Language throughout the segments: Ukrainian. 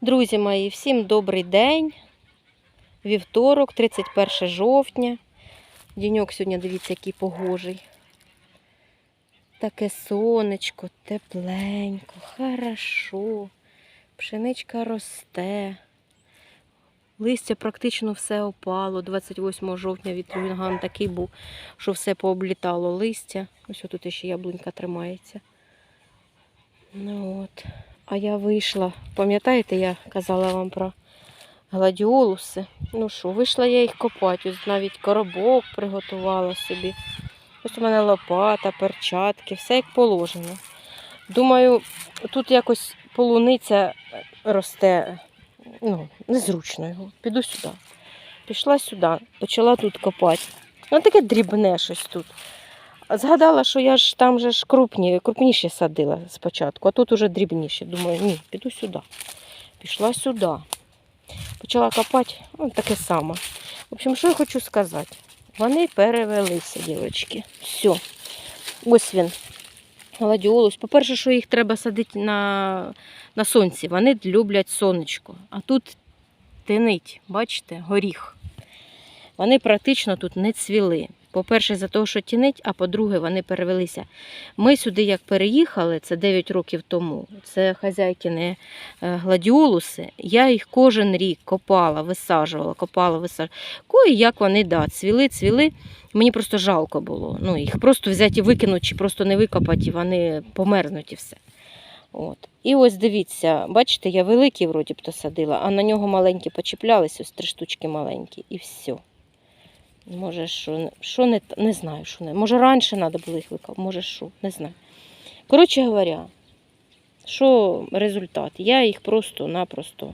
Друзі мої, всім добрий день. Вівторок, 31 жовтня. Діньок сьогодні, дивіться, який погожий. Таке сонечко, тепленько, хорошо. Пшеничка росте. Листя практично все опало. 28 жовтня вітрюган такий був, що все пооблітало листя. Ось тут ще яблунька тримається. Ну от. А я вийшла. Пам'ятаєте, я казала вам про гладіолуси. Ну що, вийшла я їх копати. Ось навіть коробок приготувала собі. Ось у мене лопата, перчатки, все як положено. Думаю, тут якось полуниця росте, ну, незручно його. Піду сюди. Пішла сюди, почала тут копати. Ну, таке дрібне щось тут. Згадала, що я ж там же ж крупні, крупніші садила спочатку, а тут уже дрібніші. Думаю, ні, піду сюди. Пішла сюди. Почала копати, ну, таке саме. В общем, що я хочу сказати? Вони перевелися, дівчатки. Все. Ось він. Гладіолус. По-перше, що їх треба садити на, на сонці. Вони люблять сонечко. А тут тинить, бачите, горіх. Вони практично тут не цвіли. По-перше, за того, що тінить, а по-друге, вони перевелися. Ми сюди, як переїхали, це 9 років тому. Це хазяйкини е, гладіолуси. Я їх кожен рік копала, висаджувала, копала, висаджувала. Кої як вони да, цвіли, цвіли. Мені просто жалко було. Ну, їх просто взяти і викинути, чи просто не викопати, і вони померзнуть і все. От. І ось дивіться, бачите, я великий вроді б то садила, а на нього маленькі почіплялися, ось три штучки маленькі, і все. Може, що, що не, не знаю, що не. Може, раніше треба було їх викопати, може що, не знаю. Коротше говоря, що результат? Я їх просто-напросто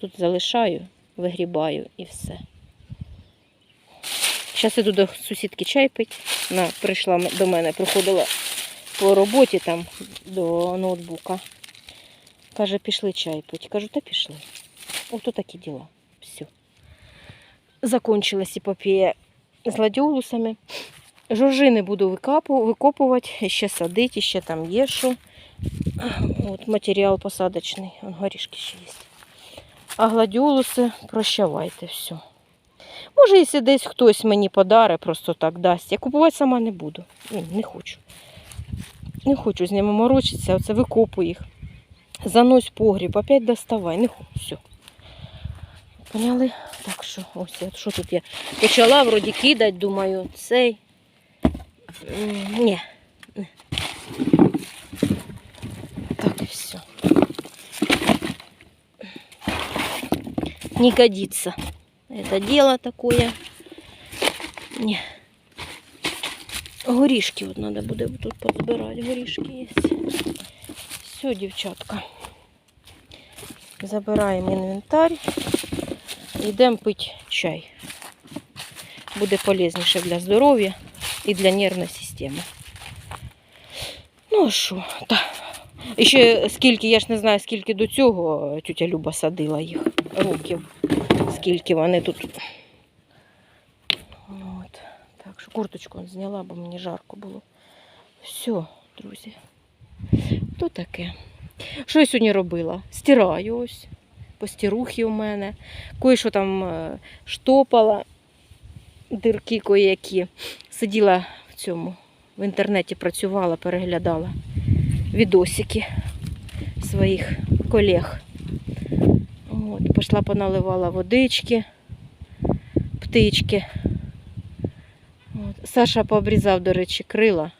тут залишаю, вигрібаю і все. Зараз іду до сусідки чай пити. Вона прийшла до мене, приходила по роботі там до ноутбука. Каже, пішли чай пити. Кажу, та пішли. Ото такі діла. Все. Закончилась епопея з гладіолусами. Жоржини буду викопувати, ще садити, ще там є що. От матеріал посадочний, Вон горішки ще є. А гладіолуси прощавайте, все. Може, якщо десь хтось мені подари, просто так дасть. Я купувати сама не буду. Ну, не хочу. Не хочу з ними морочитися, оце викопую їх. Занось погріб, опять доставай. Не хочу. Все. Поняли? Так що, ось я, що тут я почала вроді кидати, думаю, цей. Ні. Так і все. Не годится. Это дело такое. Ні. Горішки от треба буде тут позбирати. Горішки є. Все, дівчатка. Забираємо інвентар. Йдемо пити чай. Буде полезніше для здоров'я і для нервної системи. Ну а що, так. І ще скільки, я ж не знаю, скільки до цього тютя Люба садила їх років. Скільки вони тут. От. Так що курточку зняла, бо мені жарко було. Все, друзі. То таке. Що я сьогодні робила? Стираю ось. Постірухи у мене. Кое-що там е, штопала, дирки кое-які. Сиділа в цьому, в інтернеті працювала, переглядала відосики своїх колег. От, пішла поналивала водички, птички. От. Саша пообрізав, до речі, крила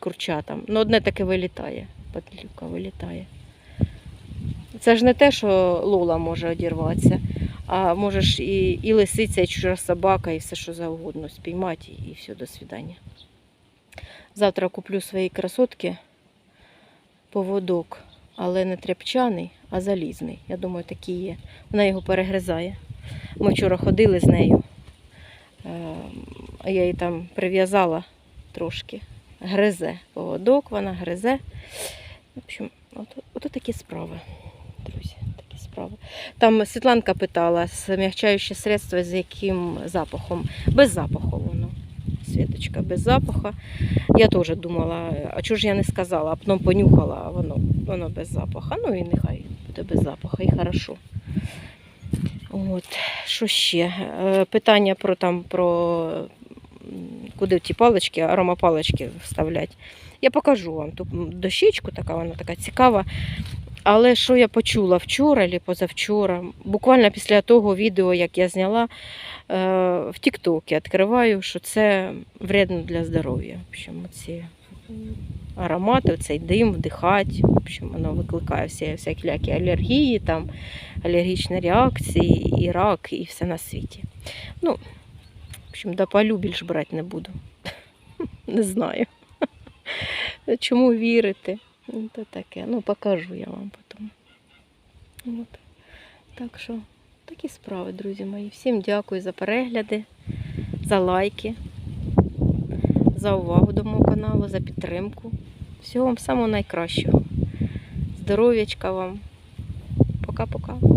курчатам. Ну, одне таке вилітає, патлюка вилітає. Це ж не те, що Лола може одірватися, а можеш і, і лисиця, і чужа собака, і все, що завгодно спіймати, і все, до свидання. Завтра куплю свої красотки поводок, але не тряпчаний, а залізний. Я думаю, такий є. Вона його перегризає. Ми вчора ходили з нею, е, я її там прив'язала трошки. Гризе поводок, вона гризе. В общем, от, от такі справи, друзі, такі справи. Там Світланка питала, змягчаюче средство з яким запахом. Без запаху воно. Світочка без запаха. Я теж думала, а чого ж я не сказала, а потім понюхала, а воно, воно без запаха. Ну і нехай буде без запаху і хорошо. От, що ще? Е, Питання про там про куди ті палички, аромапалички вставлять. Я покажу вам ту дощечку, така вона така цікава. Але що я почула вчора чи позавчора, буквально після того відео, як я зняла е, в Тіктокі, відкриваю, що це вредно для здоров'я. В общем, ці аромати, цей дим вдихати. В общем, воно викликає всі всякі алергії, там, алергічні реакції, і рак, і все на світі. Ну, в общем, до палю більш брати не буду. Не знаю. Чому вірити? То таке. Ну, покажу я вам потім. От. Так що, такі справи, друзі мої. Всім дякую за перегляди, за лайки, за увагу до мого каналу, за підтримку. Всього вам самого найкращого. Здоров'ячка вам. Пока-пока.